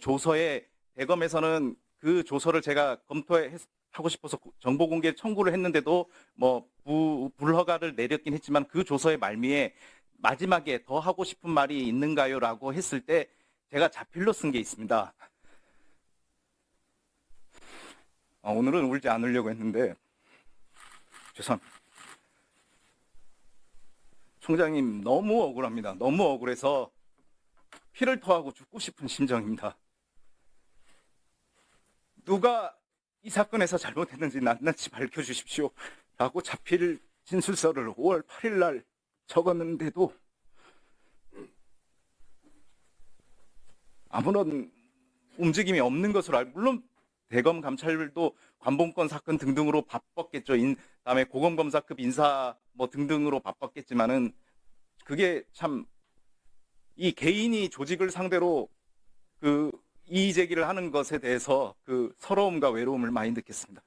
조서에 대검에서는 그 조서를 제가 검토하고 싶어서 정보 공개 청구를 했는데도 뭐 부, 불허가를 내렸긴 했지만 그 조서의 말미에 마지막에 더 하고 싶은 말이 있는가요라고 했을 때 제가 자필로 쓴 게 있습니다. 어, 오늘은 울지 않으려고 했는데 죄송합니다. 총장님 너무 억울합니다. 너무 억울해서 피를 토하고 죽고 싶은 심정입니다. 누가 이 사건에서 잘못했는지 낱낱이 밝혀주십시오. 라고 자필 진술서를 5월 8일 날 적었는데도 아무런 움직임이 없는 것으로 알, 물론 대검 감찰도 관봉권 사건 등등으로 바빴겠죠. 인, 다음에 고검검사급 인사 뭐 등등으로 바빴겠지만은 그게 참 이 개인이 조직을 상대로 그 이의 제기를 하는 것에 대해서 그 서러움과 외로움을 많이 느꼈습니다.